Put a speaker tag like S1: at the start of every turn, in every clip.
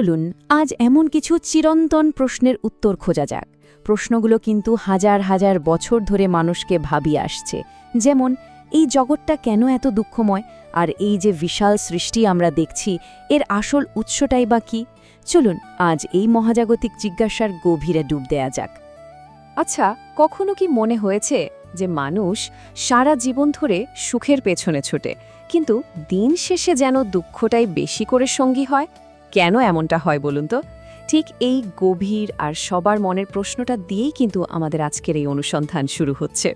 S1: চলুন, আজ এমন কিছু চিরন্তন প্রশ্নের উত্তর খোঁজা যাক। প্রশ্নগুলো কিন্তু হাজার হাজার বছর ধরে মানুষকে ভাবিয়ে আসছে। যেমন, এই জগৎটা কেন এত দুঃখময়? আর এই যে বিশাল সৃষ্টি আমরা দেখছি, এর আসল উৎসটাই বা কি? চলুন, আজ এই মহাজাগতিক জিজ্ঞাসার গভীরে ডুব দেয়া যাক। আচ্ছা কখনো কি মনে হয়েছে যে মানুষ সারা জীবন ধরে সুখের পেছনে ছোটে, কিন্তু দিন শেষে যেন দুঃখটাই বেশি করে সঙ্গী হয়? কেন এমনটা হয় বলুন তো? ঠিক এই গভীর আর সবার মনের প্রশ্নটা দিয়েই কিন্তু আমাদের আজকের এই অনুসন্ধান শুরু হচ্ছে।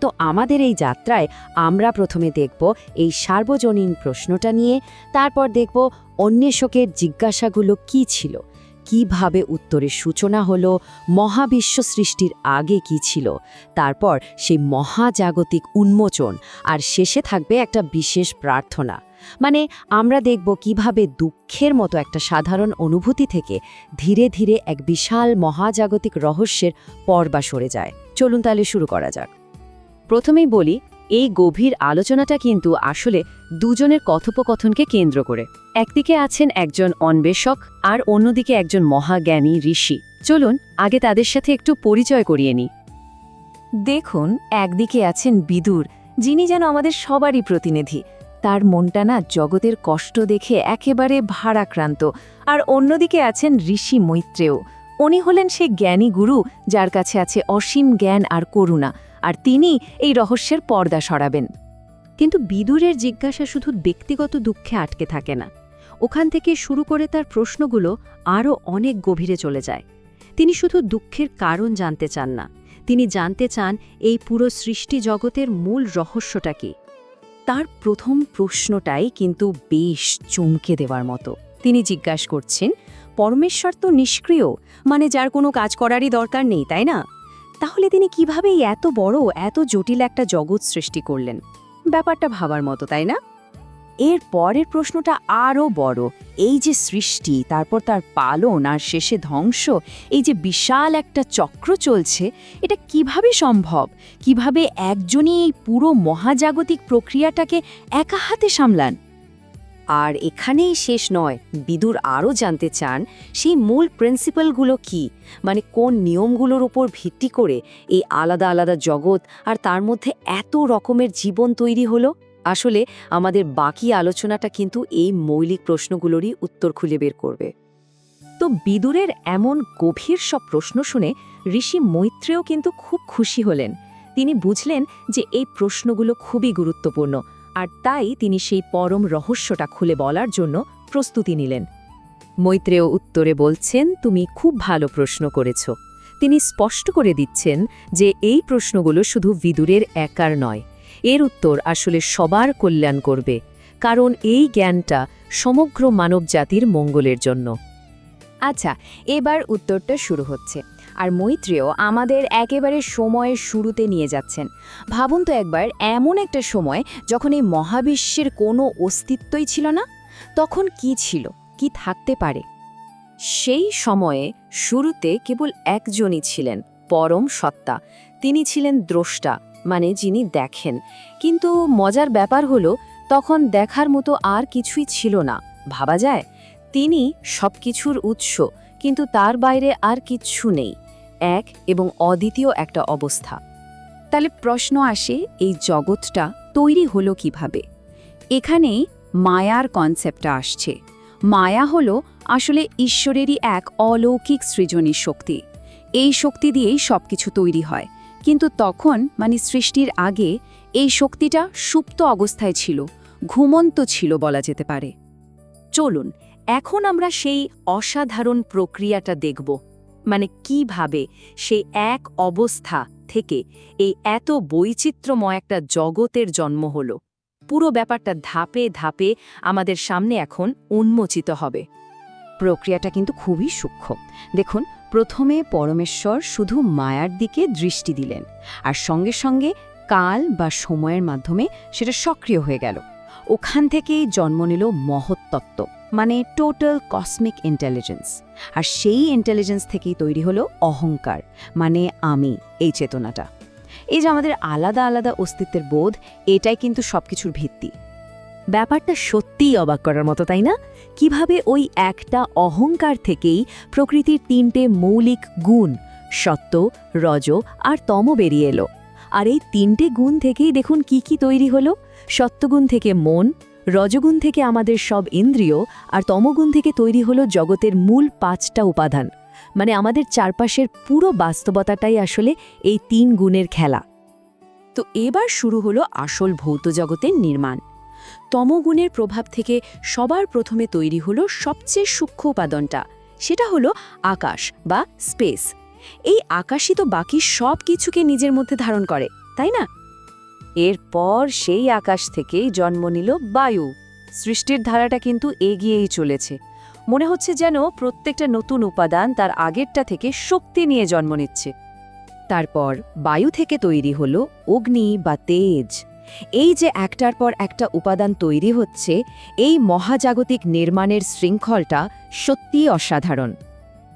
S1: তো আমাদের এই যাত্রায় আমরা প্রথমে দেখব এই সার্বজনীন প্রশ্নটা নিয়ে, তারপর দেখব অন্বেষকের জিজ্ঞাসাগুলো কি ছিল, কীভাবে উত্তরের সূচনা হলো, মহাবিশ্ব সৃষ্টির আগে কি ছিল, তারপর সেই মহাজাগতিক উন্মোচন, আর শেষে থাকবে একটা বিশেষ প্রার্থনা। মানে আমরা দেখব কীভাবে দুঃখের মতো একটা সাধারণ অনুভূতি থেকে ধীরে ধীরে এক বিশাল মহাজাগতিক রহস্যের পর্বা সরে যায়। চলুন তাহলে শুরু করা যাক। প্রথমেই বলি, এই গভীর আলোচনাটা কিন্তু আসলে দুজনের কথোপকথনকে কেন্দ্র করে। একদিকে আছেন একজন অন্বেষক আর অন্যদিকে একজন মহাজ্ঞানী ঋষি। চলুন, আগে তাদের সাথে একটু পরিচয় করিয়ে নিই। দেখুন, একদিকে আছেন বিদুর, যিনি যেন আমাদের সবারই প্রতিনিধি। তার মনটা না জগতের কষ্ট দেখে একেবারে ভারাক্রান্ত। আর অন্যদিকে আছেন ঋষি মৈত্রেয়। উনি হলেন সে জ্ঞানী গুরু যার কাছে আছে অসীম জ্ঞান আর করুণা, আর তিনি এই রহস্যের পর্দা সরাবেন। কিন্তু বিদুরের জিজ্ঞাসা শুধু ব্যক্তিগত দুঃখে আটকে থাকে না। ওখান থেকে শুরু করে তার প্রশ্নগুলো আরও অনেক গভীরে চলে যায়। তিনি শুধু দুঃখের কারণ জানতে চান না। তিনি জানতে চান এই পুরো সৃষ্টি জগতের মূল রহস্যটা কি। তার প্রথম প্রশ্নটাই কিন্তু বেশ চমকে দেওয়ার মতো। তিনি জিজ্ঞাসা করছেন, পরমেশ্বর তো নিষ্ক্রিয় মানে যার কোনো কাজ করারই দরকার নেই, তাই না? তাহলে তিনি কীভাবে এত বড়, এত জটিল একটা জগৎ সৃষ্টি করলেন? ব্যাপারটা ভাবার মতো, তাই না? এর পরের প্রশ্নটা আরও বড়। এই যে সৃষ্টি, তারপর তার পালন আর শেষে ধ্বংস, এই যে বিশাল একটা চক্র চলছে, এটা কীভাবে সম্ভব? কীভাবে একজনই এই পুরো মহাজাগতিক প্রক্রিয়াটাকে একা হাতে সামলান? আর এখানেই শেষ নয়, বিদুর আরও জানতে চান, সেই মূল প্রিন্সিপালগুলো কি? মানে কোন নিয়মগুলোর উপর ভিত্তি করে এই আলাদা আলাদা জগৎ আর তার মধ্যে এত রকমের জীবন তৈরি হলো? আসলে আমাদের বাকি আলোচনাটা কিন্তু এই মৌলিক প্রশ্নগুলোরই উত্তর খুলে বের করবে। তো বিদুরের এমন গভীর সব প্রশ্ন শুনে ঋষি মৈত্রেও কিন্তু খুব খুশি হলেন। তিনি বুঝলেন যে এই প্রশ্নগুলো খুবই গুরুত্বপূর্ণ, আর তাই তিনি সেই পরম রহস্যটা খুলে বলার জন্য প্রস্তুতি নিলেন। মৈত্রেয় উত্তরে বলছেন, তুমি খুব ভালো প্রশ্ন করেছ। তিনি স্পষ্ট করে দিচ্ছেন যে এই প্রশ্নগুলো শুধু বিদুরের একার নয় এর উত্তর আসলে সবার কল্যাণ করবে, কারণ এই জ্ঞানটা সমগ্র মানবজাতির মঙ্গলের জন্য। আচ্ছা এবার উত্তরটা শুরু হচ্ছে। আর মৈত্রেয় আমাদের একেবারে সময়ের শুরুতে নিয়ে যাচ্ছেন। ভাবুন তো একবার, এমন একটা সময় যখন এই মহাবিশ্বের কোনো অস্তিত্বই ছিল না? তখন কি ছিল? কি থাকতে পারে? সেই সময়ে শুরুতে কেবল একজনই ছিলেন, পরম সত্তা। তিনি ছিলেন দ্রষ্টা মানে যিনি দেখেন। কিন্তু মজার ব্যাপার হলো, তখন দেখার মতো আর কিছুই ছিল না। ভাবা যায়, তিনি সবকিছুর উৎস, কিন্তু তার বাইরে আর কিচ্ছু নেই। এক এবং অদ্বিতীয় একটা অবস্থা। তাহলে প্রশ্ন আসে, এই জগৎটা তৈরি হলো কীভাবে? এখানেই মায়ার কনসেপ্টটা আসছে। মায়া হলো আসলে ঈশ্বরেরই এক অলৌকিক সৃজনী শক্তি। এই শক্তি দিয়েই সবকিছু তৈরি হয়। কিন্তু তখন মানে সৃষ্টির আগে, এই শক্তিটা সুপ্ত অবস্থায় ছিল, ঘুমন্ত ছিল বলা যেতে পারে। চলুন, এখন আমরা সেই অসাধারণ প্রক্রিয়াটা দেখব মানে কীভাবে সেই এক অবস্থা থেকে এই এত বৈচিত্র্যময় একটা জগতের জন্ম হলো। পুরো ব্যাপারটা ধাপে ধাপে আমাদের সামনে এখন উন্মোচিত হবে। প্রক্রিয়াটা কিন্তু খুবই সূক্ষ্ম। দেখুন, প্রথমে পরমেশ্বর শুধু মায়ার দিকে দৃষ্টি দিলেন, আর সঙ্গে সঙ্গে কাল বা সময়ের মাধ্যমে সেটা সক্রিয় হয়ে গেল। ওখান থেকেই জন্ম নিল মহত্তত্ত্ব মানে টোটাল কসমিক ইন্টেলিজেন্স আর সেই ইন্টেলিজেন্স থেকেই তৈরি হলো অহংকার মানে আমি, এই চেতনাটা। এই যে আমাদের আলাদা আলাদা অস্তিত্বের বোধ, এটাই কিন্তু সবকিছুর ভিত্তি। ব্যাপারটা সত্যিই অবাক করার মতো, তাই না? কীভাবে ওই একটা অহংকার থেকেই প্রকৃতির তিনটে মৌলিক গুণ, সত্য, রজ আর তম বেরিয়ে এলো। আর এই তিনটে গুণ থেকেই দেখুন কি কি তৈরি হলো। সত্যগুণ থেকে মন, রজগুণ থেকে আমাদের সব ইন্দ্রিয় আর তমগুণ থেকে তৈরি হলো জগতের মূল পাঁচটা উপাদান। মানে আমাদের চারপাশের পুরো বাস্তবতাটাই আসলে এই তিন গুণের খেলা। তো এবার শুরু হলো আসল ভৌত জগতের নির্মাণ। তমগুণের প্রভাব থেকে সবার প্রথমে তৈরি হলো সবচেয়ে সূক্ষ্ম উপাদানটা। সেটা হলো আকাশ বা স্পেস। এই আকাশই তো বাকি সব কিছুকে নিজের মধ্যে ধারণ করে, তাই না? এরপর সেই আকাশ থেকেই জন্ম নিল বায়ু। সৃষ্টির ধারাটা কিন্তু এগিয়েই চলেছে। মনে হচ্ছে যেন প্রত্যেকটা নতুন উপাদান তার আগেরটা থেকে শক্তি নিয়ে জন্ম নিচ্ছে। তারপর বায়ু থেকে তৈরি হল অগ্নি বা তেজ। এই যে একটার পর একটা উপাদান তৈরি হচ্ছে, এই মহাজাগতিক নির্মাণের শৃঙ্খলটা সত্যিই অসাধারণ।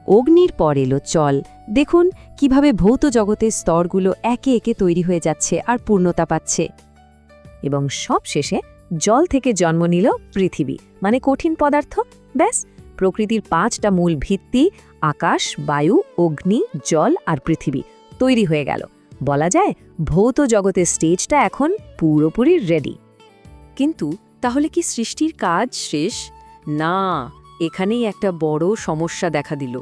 S1: অগ্নির পর এলো চল। দেখুন কীভাবে ভৌত জগতের স্তরগুলো একে একে তৈরি হয়ে যাচ্ছে আর পূর্ণতা পাচ্ছে। এবং সব শেষে জল থেকে জন্ম নিল পৃথিবী মানে কঠিন পদার্থ। ব্যাস, প্রকৃতির পাঁচটা মূল ভিত্তি, আকাশ, বায়ু, অগ্নি, জল আর পৃথিবী তৈরি হয়ে গেল। বলা যায়, ভৌত জগতের স্টেজটা এখন পুরোপুরি রেডি কিন্তু তাহলে কি সৃষ্টির কাজ শেষ? না, এখানেই একটা বড় সমস্যা দেখা দিল।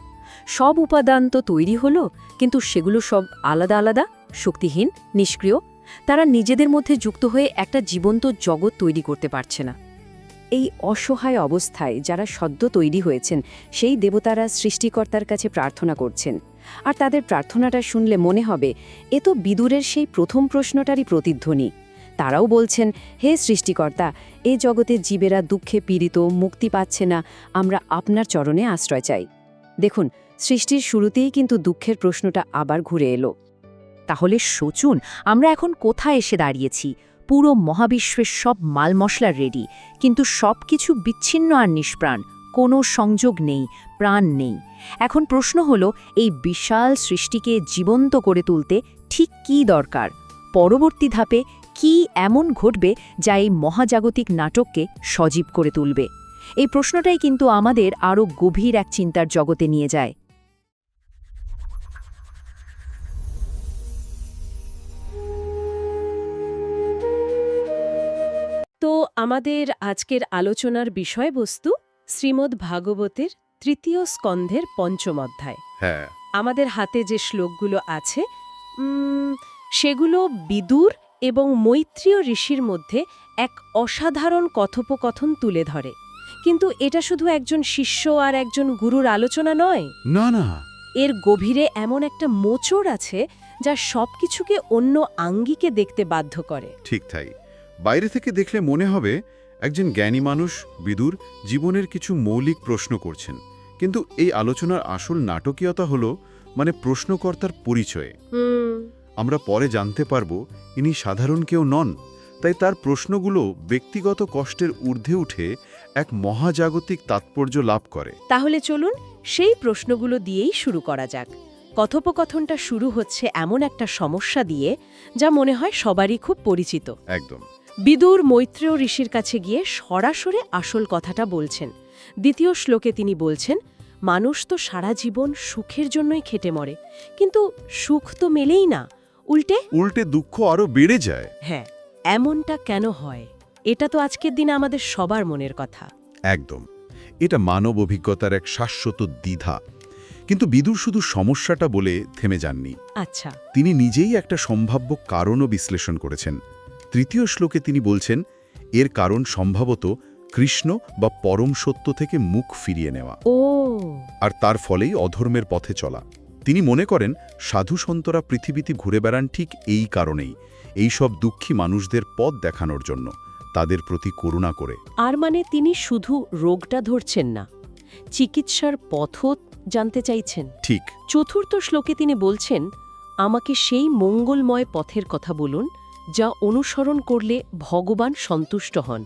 S1: সব উপাদান তো তৈরি হলো, কিন্তু সেগুলো সব আলাদা আলাদা, শক্তিহীন, নিষ্ক্রিয়। তারা নিজেদের মধ্যে যুক্ত হয়ে একটা জীবন্ত জগৎ তৈরি করতে পারছে না। এই অসহায় অবস্থায় যারা সদ্য তৈরি হয়েছেন, সেই দেবতারা সৃষ্টিকর্তার কাছে প্রার্থনা করছেন। আর তাদের প্রার্থনাটা শুনলে মনে হবে, এ তো বিদুরের সেই প্রথম প্রশ্নটারই প্রতিধ্বনি। তারাও বলছেন, হে সৃষ্টিকর্তা, এ জগতে জীবেরা দুঃখে পীড়িত, মুক্তি পাচ্ছে না, আমরা আপনার চরণে আশ্রয় চাই। দেখুন, সৃষ্টির শুরুতেই কিন্তু দুঃখের প্রশ্নটা আবার ঘুরে এলো। তাহলে সোচুন আমরা এখন কোথায় এসে দাঁড়িয়েছি? পুরো মহাবিশ্বের সব মাল মশলা রেডি কিন্তু সব কিছু বিচ্ছিন্ন আর নিষ্প্রাণ। কোনো সংযোগ নেই, প্রাণ নেই। এখন প্রশ্ন হলো, এই বিশাল সৃষ্টিকে জীবন্ত করে তুলতে ঠিক কি দরকার? পরবর্তী ধাপে কি এমন ঘটবে যা এই মহাজাগতিক নাটককে সজীব করে তুলবে? এই প্রশ্নটাই কিন্তু আমাদের আরও গভীর এক চিন্তার জগতে নিয়ে যায়।
S2: তো আমাদের আজকের আলোচনার বিষয়বস্তু শ্রীমদ্ ভাগবতের তৃতীয় স্কন্ধের পঞ্চম অধ্যায়।
S3: হ্যাঁ।
S2: আমাদের হাতে যে শ্লোকগুলো আছে সেগুলো বিদুর এবং মৈত্রীয় ঋষির মধ্যে এক অসাধারণ কথোপকথন তুলে ধরে। কিন্তু এটা শুধু একজন শিষ্য আর একজন গুরুর আলোচনা নয়।
S3: না না।
S2: এর গভীরে এমন একটা মোচড় আছে যা সবকিছুকে অন্য আঙ্গিকে দেখতে বাধ্য করে।
S3: ঠিক তাই। বাইরে থেকে দেখলে মনে হবে একজন জ্ঞানী মানুষ বিদুর জীবনের কিছু মৌলিক প্রশ্ন করছেন। কিন্তু এই আলোচনার আসল নাটকীয়তা হলো মানে প্রশ্নকর্তার পরিচয়ে। আমরা পরে জানতে পারব ইনি সাধারণ কেউ নন তাই তার প্রশ্নগুলো ব্যক্তিগত কষ্টের ঊর্ধ্বে উঠে এক মহাজাগতিক তাৎপর্য লাভ করে।
S2: তাহলে চলুন সেই প্রশ্নগুলো দিয়েই শুরু করা যাক। কথোপকথনটা শুরু হচ্ছে এমন একটা সমস্যা দিয়ে যা মনে হয় সবারই খুব পরিচিত।
S3: একদম।
S2: বিদুর মৈত্রেয় ঋষির কাছে গিয়ে সরাসরি আসল কথাটা বলছেন। দ্বিতীয় শ্লোকে তিনি বলছেন মানুষ তো সারা জীবন সুখের জন্যই খেটে মরে কিন্তু সুখ তো মেলেই না উল্টে?
S3: উল্টে দুঃখ আরও বেড়ে যায়।
S2: হ্যাঁ এমনটা কেন হয়? এটা তো আজকের দিনে আমাদের সবার মনের কথা।
S3: একদম। এটা মানব অভিজ্ঞতার এক শাশ্বত দ্বিধা। কিন্তু বিদুর শুধু সমস্যাটা বলে থেমে যাননি।
S2: আচ্ছা।
S3: তিনি নিজেই একটা সম্ভাব্য কারণও বিশ্লেষণ করেছেন। তৃতীয় শ্লোকে তিনি বলছেন এর কারণ সম্ভবত কৃষ্ণ বা পরম সত্য থেকে মুখ ফিরিয়ে নেওয়া।
S2: ও।
S3: আর তার ফলেই অধর্মের পথে চলা। তিনি মনে করেন সাধু সন্তরা পৃথিবীতে ঘুরে বেড়ান ঠিক এই কারণেই। এই সব দুঃখী মানুষদের পথ দেখানোর জন্য তাদের প্রতি করুণা করে।
S2: আর মানে তিনি শুধু রোগটা ধরছেন না চিকিৎসার পথও জানতে চাইছেন।
S3: ঠিক।
S2: চতুর্থ শ্লোকে তিনি বলছেন আমাকে সেই মঙ্গলময় পথের কথা বলুন যা অনুসরণ করলে ভগবান সন্তুষ্ট হন।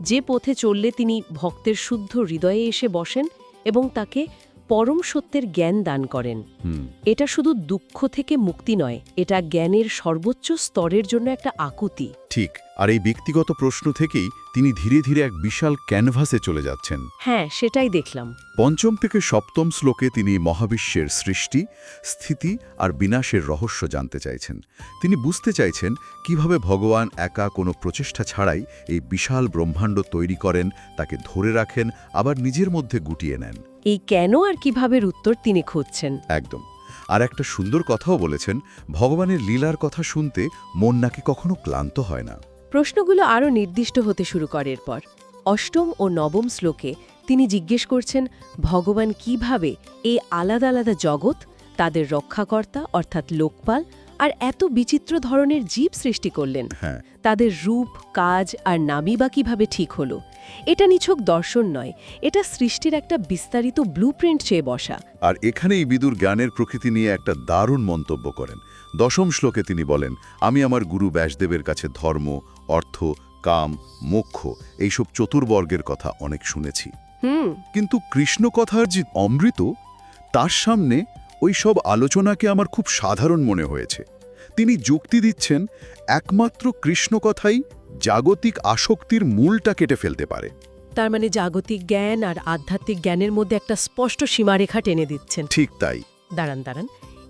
S2: যে পথে চললে তিনি ভক্তের শুদ্ধ হৃদয়ে এসে বসেন এবং তাকে পরম সত্যের জ্ঞান দান করেন।
S3: হুম।
S2: এটা শুধু দুঃখ থেকে মুক্তি নয় এটা জ্ঞানের সর্বোচ্চ স্তরের জন্য একটা আকুতি।
S3: ঠিক আর এই ব্যক্তিগত প্রশ্ন থেকেই তিনি ধীরে ধীরে এক বিশাল ক্যানভাসে চলে যাচ্ছেন।
S2: হ্যাঁ সেটাই দেখলাম।
S3: পঞ্চম থেকে সপ্তম শ্লোকে তিনি মহাবিশ্বের সৃষ্টি স্থিতি আর বিনাশের রহস্য জানতে চাইছেন। তিনি বুঝতে চাইছেন কীভাবে ভগবান একা কোনো প্রচেষ্টা ছাড়াই এই বিশাল ব্রহ্মাণ্ড তৈরি করেন তাকে ধরে রাখেন আবার নিজের মধ্যে গুটিয়ে নেন।
S2: এই কেন আর কিভাবের উত্তর তিনি খুঁজছেন?
S3: একদম। আর একটা সুন্দর কথাও বলেছেন ভগবানের লীলার কথা শুনতে মন নাকি কখনো ক্লান্ত হয় না।
S2: প্রশ্নগুলো আরও নির্দিষ্ট হতে শুরু করে এরপর। অষ্টম ও নবম শ্লোকে তিনি জিজ্ঞেস করছেন ভগবান কীভাবে এই আলাদা আলাদা জগৎ তাদের রক্ষাকর্তা অর্থাৎ লোকপাল আর এত বিচিত্র ধরনের জীব সৃষ্টি করলেন?
S3: হ্যাঁ।
S2: তাদের রূপ কাজ আর নামই বা কীভাবে ঠিক হলো? এটা নিছক দর্শন নয় এটা সৃষ্টির একটা বিস্তারিত ব্লুপ্রিন্ট চেয়ে বসা।
S3: আর এখানেই বিদুর জ্ঞানের প্রকৃতি নিয়ে একটা দারুণ মন্তব্য করেন। দশম শ্লোকে তিনি বলেন আমি আমার গুরু ব্যাসদেবের কাছে ধর্ম অর্থ কাম মোক্ষ এইসব চতুর্বর্গের কথা অনেক শুনেছি।
S2: হুম।
S3: কিন্তু কৃষ্ণ কথার যে অমৃত তার সামনে ওই সব আলোচনাকে আমার খুব সাধারণ মনে হয়েছে। তিনি যুক্তি দিচ্ছেন একমাত্র কৃষ্ণ কথাই জাগতিক আসক্তির মূলটা কেটে ফেলতে পারে।
S2: তার মানে জাগতিক জ্ঞান আর আধ্যাত্মিক জ্ঞানের মধ্যে একটা স্পষ্ট সীমারেখা টেনে দিচ্ছেন।
S3: ঠিক তাই।
S2: দাঁড়ান দাঁড়ান।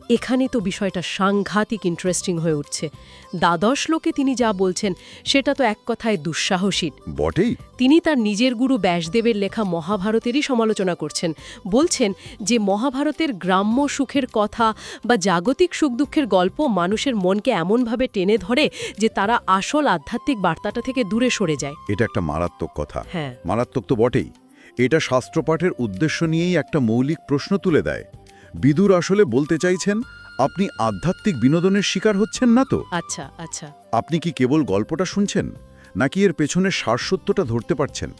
S2: এখানে তো বিষয়টা সাংঘাতিক ইন্টারেস্টিং হয়ে উঠছে। দ্বাদশ লোকে তিনি যা বলছেন সেটা তো এক কথায় দুঃসাহসী।
S3: বটেই।
S2: তিনি তার নিজের গুরু ব্যাসদেবের লেখা মহাভারতেরই সমালোচনা করছেন। বলছেন যে মহাভারতের গ্রাম্য সুখের কথা বা জাগতিক সুখ দুঃখের গল্প মানুষের মনকে এমনভাবে টেনে ধরে যে তারা আসল আধ্যাত্মিক বার্তাটা থেকে দূরে সরে যায়।
S3: এটা একটা মারাত্মক কথা।
S2: হ্যাঁ।
S3: মারাত্মক তো বটেই। এটা শাস্ত্রপাঠের উদ্দেশ্য নিয়েই একটা মৌলিক প্রশ্ন তুলে দেয়। বিদুর আসলে বলতে চাইছেন আপনি আধ্যাত্মিক বিনোদনের শিকার হচ্ছেন না তো?
S2: আচ্ছা আচ্ছা।
S3: আপনি কি কেবল গল্পটা শুনছেন নাকি এর পেছনে সারসত্যটা ধরতে পারছেন?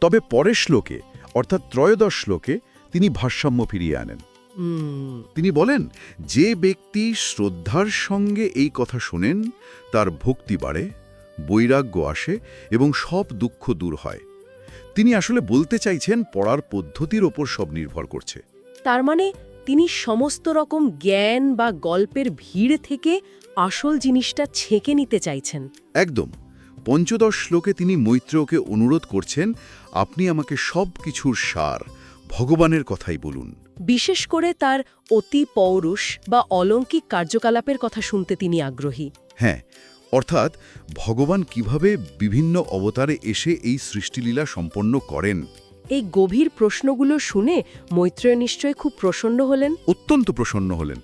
S3: তবে পরের শ্লোকে অর্থাৎ ত্রয়োদশ শ্লোকে তিনি ভারসাম্য ফিরিয়ে আনেন। তিনি বলেন যে ব্যক্তি শ্রদ্ধার সঙ্গে এই কথা শোনেন তার ভক্তি বাড়ে বৈরাগ্য আসে এবং সব দুঃখ দূর হয়। তিনি আসলে বলতে চাইছেন পড়ার পদ্ধতির ওপর সব নির্ভর করছে।
S2: তার মানে তিনি সমস্ত রকম জ্ঞান বা গল্পের ভিড় থেকে আসল জিনিসটা ছেঁকে নিতে চাইছেন।
S3: একদম। পঞ্চদশ শ্লোকে তিনি মৈত্রেয়কে অনুরোধ করছেন আপনি আমাকে সব কিছুর সার ভগবানের কথাই বলুন।
S2: বিশেষ করে তার অতি পৌরুষ বা অলৌকিক কার্যকলাপের কথা শুনতে তিনি আগ্রহী।
S3: হ্যাঁ অর্থাৎ ভগবান কীভাবে বিভিন্ন অবতারে এসে এই সৃষ্টিলীলা সম্পন্ন করেন
S2: এই গভীর প্রশ্নগুলো শুনে মৈত্রেয় নিশ্চয় খুব প্রসন্ন হলেন।
S3: অত্যন্ত প্রসন্ন হলেন।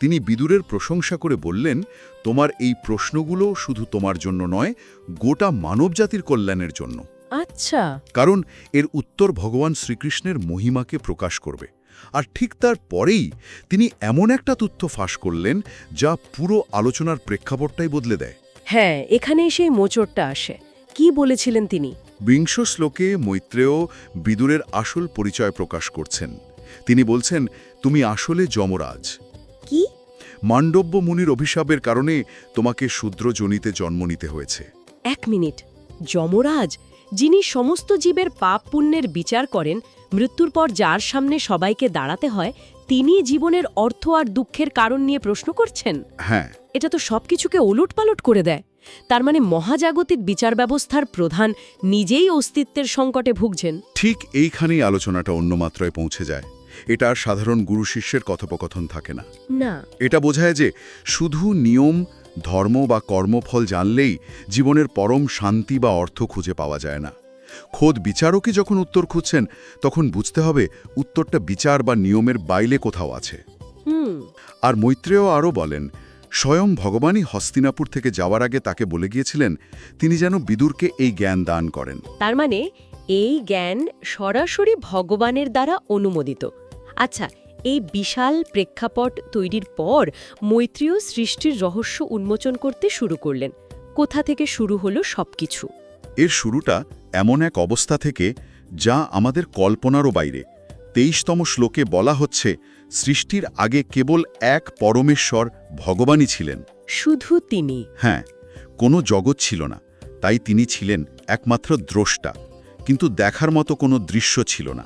S3: তিনি বিদুরের প্রশংসা করে বললেন তোমার এই প্রশ্নগুলো শুধু তোমার জন্য নয় গোটা মানবজাতির কল্যাণের জন্য।
S2: আচ্ছা।
S3: কারণ এর উত্তর ভগবান শ্রীকৃষ্ণের মহিমাকে প্রকাশ করবে। আর ঠিক তার পরেই তিনি এমন একটা তথ্য ফাঁস করলেন যা পুরো আলোচনার প্রেক্ষাপটটাই বদলে দেয়।
S2: হ্যাঁ এখানে সেই মোচড়টা আসে। কি বলেছিলেন তিনি?
S3: বিংশ শ্লোকে মৈত্রেয় বিদুরের আসল পরিচয় প্রকাশ করছেন। তিনি বলছেন তুমি আসলে যমরাজ।
S2: কি?
S3: মান্ডব্য মুনির অভিশাপের কারণে তোমাকে শূদ্রজনিতে জন্ম নিতে হয়েছে।
S2: এক মিনিট। যমরাজ যিনি সমস্ত জীবের পাপ পুণ্যের বিচার করেন মৃত্যুর পর যার সামনে সবাইকে দাঁড়াতে হয় তিনি জীবনের অর্থ আর দুঃখের কারণ নিয়ে প্রশ্ন করছেন?
S3: হ্যাঁ।
S2: এটা তো সবকিছুকে ওলট পালট করে দেয়। তার মানে মহাজাগতিক বিচার ব্যবস্থার প্রধান নিজেই অস্তিত্বের সংকটে ভুগছেন।
S3: ঠিক এইখানেই আলোচনাটা অন্য মাত্রায় পৌঁছে যায়। এটা আর সাধারণ গুরু শিষ্যের কথোপকথন থাকে না।
S2: না।
S3: এটা বোঝায় যে শুধু নিয়ম ধর্ম বা কর্মফল জানলেই জীবনের পরম শান্তি বা অর্থ খুঁজে পাওয়া যায় না। খোদ বিচারকই যখন উত্তর খুঁজছেন তখন বুঝতে হবে উত্তরটা বিচার বা নিয়মের বাইলে কোথাও আছে।
S2: হুম।
S3: আর মৈত্রেয় আরও বলেন স্বয়ং ভগবানই হস্তিনাপুর থেকে যাওয়ার আগে তাকে বলে গিয়েছিলেন তিনি যেন বিদুরকে এই জ্ঞান দান করেন।
S2: তার মানে এই জ্ঞান সরাসরি ভগবানের দ্বারা অনুমোদিত। আচ্ছা এই বিশাল প্রেক্ষাপট তৈরির পর মৈত্রীয় সৃষ্টির রহস্য উন্মোচন করতে শুরু করলেন। কোথা থেকে শুরু হলো সবকিছু?
S3: এর শুরুটা এমন এক অবস্থা থেকে যা আমাদের কল্পনারও বাইরে। তেইশতম শ্লোকে বলা হচ্ছে সৃষ্টির আগে কেবল এক পরমেশ্বর ভগবানই ছিলেন।
S2: শুধু তিনি।
S3: হ্যাঁ কোনো জগৎ ছিল না তাই তিনি ছিলেন একমাত্র দ্রষ্টা কিন্তু দেখার মতো কোনো দৃশ্য ছিল না।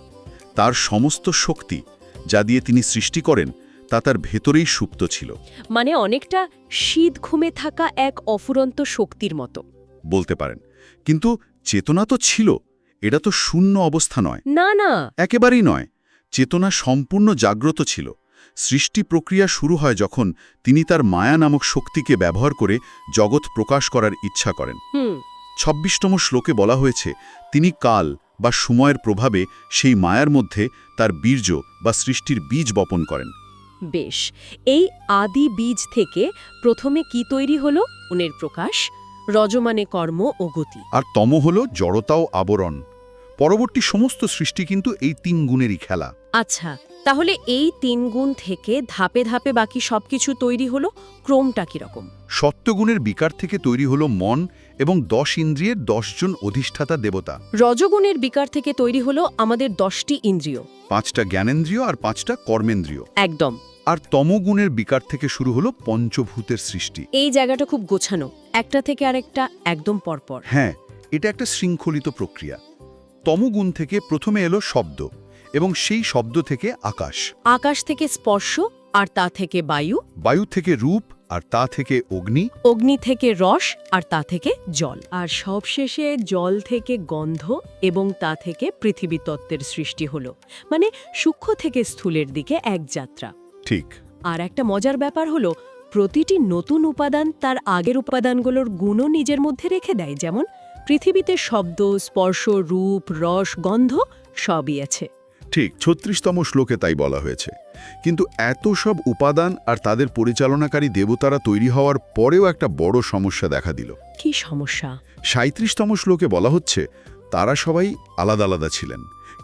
S3: তার সমস্ত শক্তি যা দিয়ে তিনি সৃষ্টি করেন তা তার ভেতরেই সুপ্ত ছিল।
S2: মানে অনেকটা শীত ঘুমে থাকা এক অফুরন্ত শক্তির মতো।
S3: বলতে পারেন। কিন্তু চেতনা তো ছিল এটা তো শূন্য অবস্থা নয়।
S2: না না।
S3: একেবারেই নয়। চেতনা সম্পূর্ণ জাগ্রত ছিল। সৃষ্টি প্রক্রিয়া শুরু হয় যখন তিনি তার মায়া নামক শক্তিকে ব্যবহার করে জগৎ প্রকাশ করার ইচ্ছা করেন। ছাব্বিশতম শ্লোকে বলা হয়েছে তিনি কাল বা সময়ের প্রভাবে সেই মায়ার মধ্যে তার বীর্য বা সৃষ্টির বীজ বপন করেন।
S2: বেশ এই আদি বীজ থেকে প্রথমে কি তৈরি হলো? উনের প্রকাশ রজমানে কর্ম ও গতি।
S3: আর তম হল জড়তা ও আবরণ। পরবর্তী সমস্ত সৃষ্টি কিন্তু এই তিন গুণেরই খেলা।
S2: আচ্ছা তাহলে এই তিন গুণ থেকে ধাপে ধাপে বাকি সবকিছু তৈরি হলো ক্রমটা কীরকম?
S3: সত্যগুণের বিকার থেকে তৈরি হল মন এবং দশ ইন্দ্রিয়ের দশজন অধিষ্ঠাতা দেবতা।
S2: রজগুণের বিকার থেকে তৈরি হলো আমাদের দশটি ইন্দ্রিয়।
S3: পাঁচটা জ্ঞানেন্দ্রিয় আর পাঁচটা কর্মেন্দ্রিয়।
S2: একদম।
S3: আর তমগুণের বিকার থেকে শুরু হলো পঞ্চভূতের সৃষ্টি।
S2: এই জায়গাটা খুব গোছানো একটা থেকে আরেকটা একদম পরপর।
S3: হ্যাঁ এটা একটা শৃঙ্খলিত প্রক্রিয়া। তমগুণ থেকে প্রথমে এলো শব্দ এবং সেই শব্দ থেকে আকাশ।
S2: আকাশ থেকে স্পর্শ আর তা থেকে বায়ু।
S3: বায়ু থেকে রূপ আর তা থেকে অগ্নি।
S2: অগ্নি থেকে রস আর তা থেকে জল। আর সবশেষে জল থেকে গন্ধ এবং তা থেকে পৃথিবী তত্ত্বের সৃষ্টি হলো। মানে সূক্ষ্ম থেকে স্থূলের দিকে এক যাত্রা।
S3: ঠিক।
S2: আর একটা মজার ব্যাপার হলো প্রতিটি নতুন উপাদান তার আগের উপাদানগুলোর গুণও নিজের মধ্যে রেখে দেয় যেমন পৃথিবীতে শব্দ স্পর্শ রূপ রস গন্ধ সবই আছে।
S3: ঠিক ছত্রিশতম শ্লোকে তাই বলা হয়েছে। কিন্তু এত সব উপাদান আর তাদের পরিচালনাকারী দেবতারা তৈরি হওয়ার পরেও একটা বড় সমস্যা দেখা দিল।
S2: কি সমস্যা?
S3: সাঁত্রিশতম শ্লোকে বলা হচ্ছে তারা সবাই আলাদা আলাদা ছিলেন।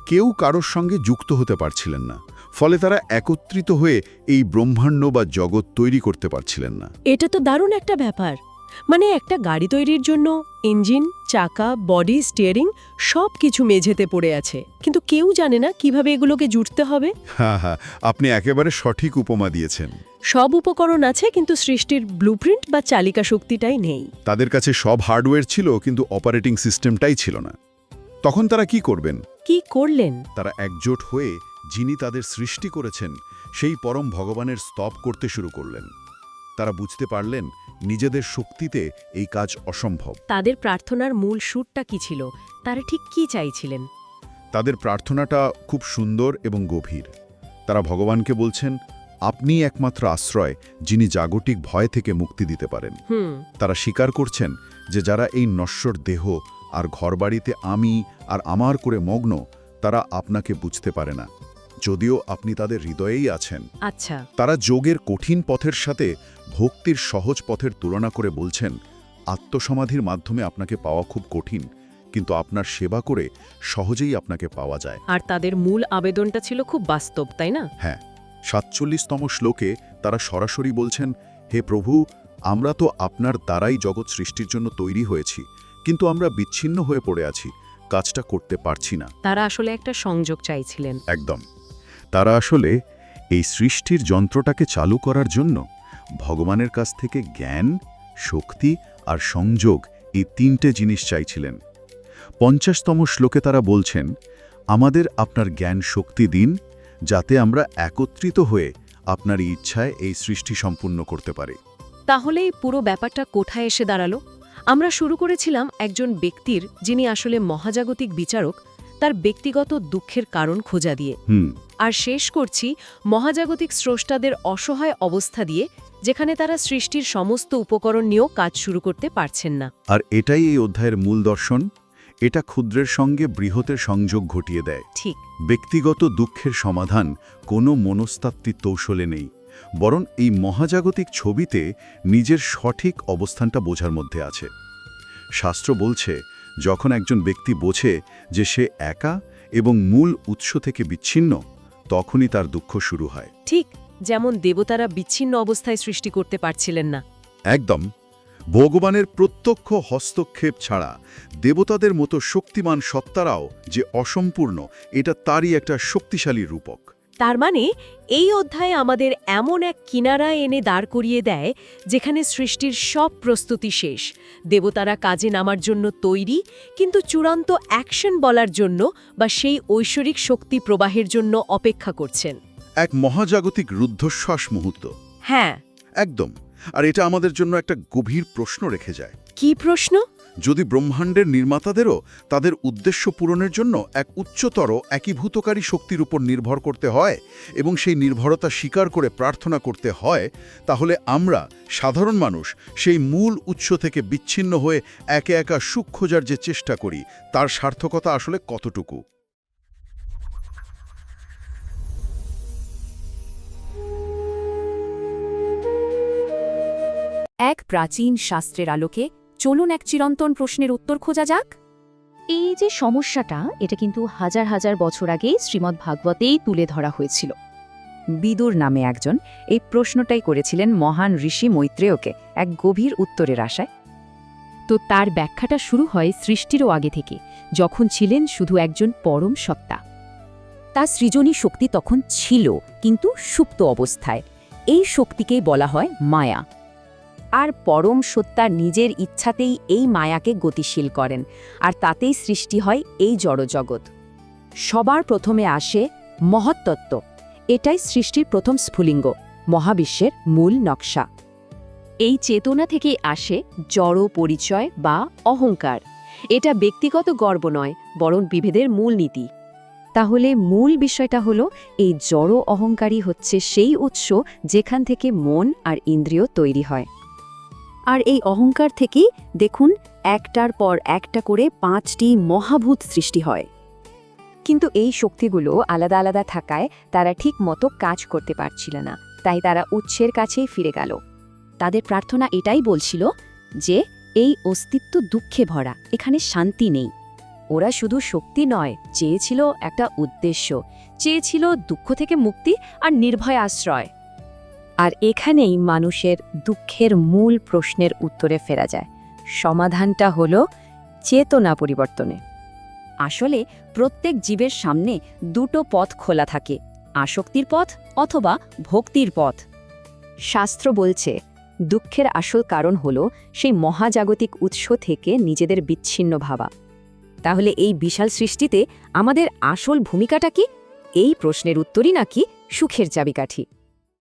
S3: কেউ কারোর সঙ্গে যুক্ত হতে পারছিলেন না। ফলে তারা একত্রিত হয়ে এই ব্রহ্মাণ্ড বা জগৎ তৈরি করতে পারছিলেন না।
S2: এটা তো দারুণ একটা ব্যাপার। মানে একটা গাড়ি তৈরির জন্য ইঞ্জিন চাকা বডি স্টিয়ারিং সব কিছু মেঝেতে পড়ে আছে। কিন্তু কেউ জানে না কীভাবে এগুলোকে জুটতে হবে।
S3: হ্যাঁ হ্যাঁ আপনি একেবারে সঠিক উপমা দিয়েছেন।
S2: সব উপকরণ আছে কিন্তু সৃষ্টির ব্লুপ্রিন্ট বা চালিকা শক্তিটাই নেই।
S3: তাদের কাছে সব হার্ডওয়্যার ছিল কিন্তু অপারেটিং সিস্টেমটাই ছিল না। তখন তারা কি করবেন?
S2: কি করলেন?
S3: তারা একজোট হয়ে যিনি তাদের সৃষ্টি করেছেন সেই পরম ভগবানের স্তব করতে শুরু করলেন। তারা বুঝতে পারলেন নিজেদের শক্তিতে এই কাজ অসম্ভব।
S2: তাদের প্রার্থনার মূল সুরটা কি ছিল? তারা ঠিক কি চাইছিলেন?
S3: তাদের প্রার্থনাটা খুব সুন্দর এবং গভীর। তারা ভগবানকে বলছেন আপনি একমাত্র আশ্রয় যিনি জাগতিক ভয় থেকে মুক্তি দিতে পারেন। তারা স্বীকার করছেন যে যারা এই নশ্বর দেহ আর ঘরবাড়িতে আমি আর আমার করে মগ্ন তারা আপনাকে বুঝতে পারে না। যদিও আপনি তাদের হৃদয়েই আছেন।
S2: আচ্ছা।
S3: তারা যোগের কঠিন পথের সাথে ভক্তির সহজ পথের তুলনা করে বলছেন আত্মসমাধির মাধ্যমে আপনাকে পাওয়া খুব কঠিন কিন্তু আপনার সেবা করে সহজেই আপনাকে পাওয়া যায়।
S2: আর তাদের মূল আবেদনটা ছিল খুব বাস্তব তাই না?
S3: হ্যাঁ। সাতচল্লিশতম শ্লোকে তারা সরাসরি বলছেন হে প্রভু আমরা তো আপনার দ্বারাই জগৎ সৃষ্টির জন্য তৈরি হয়েছি কিন্তু আমরা বিচ্ছিন্ন হয়ে পড়ে আছি কাজটা করতে পারছি না।
S2: তারা আসলে একটা সংযোগ চাইছিলেন।
S3: একদম। তারা আসলে এই সৃষ্টির যন্ত্রটাকে চালু করার জন্য ভগবানের কাছ থেকে জ্ঞান শক্তি আর সংযোগ এই তিনটে জিনিস চাইছিলেন। পঞ্চাশতম শ্লোকে তারা বলছেন আমাদের আপনার জ্ঞান শক্তি দিন যাতে আমরা একত্রিত হয়ে আপনার ইচ্ছায় এই সৃষ্টি সম্পূর্ণ করতে পারি।
S2: তাহলে এই পুরো ব্যাপারটা কোথায় এসে দাঁড়াল? আমরা শুরু করেছিলাম একজন ব্যক্তির যিনি আসলে মহাজাগতিক বিচারক তার ব্যক্তিগত দুঃখের কারণ খোঁজা দিয়ে।
S3: হুম।
S2: আর শেষ করছি মহাজাগতিক স্রষ্টাদের অসহায় অবস্থা দিয়ে যেখানে তারা সৃষ্টির সমস্ত উপকরণ নিয়েও কাজ শুরু করতে পারছেন না।
S3: আর এটাই এই অধ্যায়ের মূল দর্শন। এটা ক্ষুদ্রের সঙ্গে বৃহতের সংযোগ ঘটিয়ে দেয়।
S2: ঠিক।
S3: ব্যক্তিগত দুঃখের সমাধান কোনো মনস্তাত্ত্বিক কৌশলে নেই। বরং এই মহাজাগতিক ছবিতে নিজের সঠিক অবস্থানটা বোঝার মধ্যে আছে। শাস্ত্র বলছে যখন একজন ব্যক্তি বোঝে যে সে একা এবং মূল উৎস থেকে বিচ্ছিন্ন তখনই তার দুঃখ শুরু হয়।
S2: ঠিক যেমন দেবতারা বিচ্ছিন্ন অবস্থায় সৃষ্টি করতে পারছিলেন না।
S3: একদম। ভগবানের প্রত্যক্ষ হস্তক্ষেপ ছাড়া দেবতাদের মতো শক্তিমান সত্তারাও যে অসম্পূর্ণ এটা তারই একটা শক্তিশালী রূপক।
S2: তার মানে এই অধ্যায়ে আমাদের এমন এক কিনারায় এনে দাঁড় করিয়ে দেয় যেখানে সৃষ্টির সব প্রস্তুতি শেষ। দেবতারা কাজে নামার জন্য তৈরি কিন্তু চূড়ান্ত অ্যাকশন বলার জন্য বা সেই ঐশ্বরিক শক্তি প্রবাহের জন্য অপেক্ষা করছেন।
S3: এক মহাজাগতিক রুদ্ধশ্বাস মুহূর্ত।
S2: হ্যাঁ।
S3: একদম। আর এটা আমাদের জন্য একটা গভীর প্রশ্ন রেখে যায়।
S2: কি প্রশ্ন?
S3: যদি ব্রহ্মাণ্ডের নির্মাতাদেরও তাদের উদ্দেশ্য পূরণের জন্য এক উচ্চতর, একীভূতকারী শক্তির উপর নির্ভর করতে হয় এবং সেই নির্ভরতা স্বীকার করে প্রার্থনা করতে হয়, তাহলে আমরা, সাধারণ মানুষ, সেই মূল উৎস থেকে বিচ্ছিন্ন হয়ে একে একা সুখ খোঁজার যে চেষ্টা করি, তার সার্থকতা আসলে কতটুকু?
S1: এক প্রাচীন শাস্ত্রের আলোকে চলুন এক চিরন্তন প্রশ্নের উত্তর খোঁজা যাক।
S4: এই যে সমস্যাটা, এটা কিন্তু হাজার হাজার বছর আগে শ্রীমদ্ ভাগবতেই তুলে ধরা হয়েছিল।
S1: বিদুর নামে একজন এই প্রশ্নটাই করেছিলেন মহান ঋষি মৈত্রেয়কে এক গভীর উত্তরের আশায়।
S4: তো তার ব্যাখ্যাটা শুরু হয় সৃষ্টিরও আগে থেকে, যখন ছিলেন শুধু একজন পরম সত্তা।
S1: তার সৃজনী শক্তি তখন ছিল, কিন্তু সুপ্ত অবস্থায়। এই শক্তিকেই বলা হয় মায়া। আর পরম সত্তা নিজের ইচ্ছাতেই এই মায়াকে গতিশীল করেন, আর তাতেই সৃষ্টি হয় এই জড়জগৎ। সবার প্রথমে আসে মহত্তত্ত্ব এটাই সৃষ্টির প্রথম স্ফুলিঙ্গ, মহাবিশ্বের মূল নকশা।
S4: এই চেতনা থেকেই আসে জড়, পরিচয় বা অহংকার। এটা ব্যক্তিগত গর্ব নয়, বরং বিভেদের মূল নীতি।
S1: তাহলে মূল বিষয়টা হলো, এই জড় অহংকারী হচ্ছে সেই উৎস যেখান থেকে মন আর ইন্দ্রিয় তৈরি হয়। আর এই অহংকার থেকেই দেখুন, একটার পর একটা করে পাঁচটি মহাভূত সৃষ্টি হয়। কিন্তু এই শক্তিগুলো আলাদা আলাদা থাকায় তারা ঠিক মতো কাজ করতে পারছিল না। তাই তারা উৎসের কাছেই ফিরে গেল। তাদের প্রার্থনা এটাই বলছিল যে, এই অস্তিত্ব দুঃখে ভরা, এখানে শান্তি নেই। ওরা শুধু শক্তি নয়, চেয়েছিল একটা উদ্দেশ্য। চেয়েছিল দুঃখ থেকে মুক্তি আর নির্ভয় আশ্রয়। আর এখানেই মানুষের দুঃখের মূল প্রশ্নের উত্তরে ফেরা যায়। সমাধানটা হল চেতনা পরিবর্তনে। আসলে প্রত্যেক জীবের সামনে দুটো পথ খোলা থাকে, আসক্তির পথ অথবা ভক্তির পথ। শাস্ত্র বলছে, দুঃখের আসল কারণ হল সেই মহাজাগতিক উৎস থেকে নিজেদের বিচ্ছিন্ন ভাবা। তাহলে এই বিশাল সৃষ্টিতে আমাদের আসল ভূমিকাটা কি? এই প্রশ্নের উত্তরই নাকি সুখের চাবিকাঠি?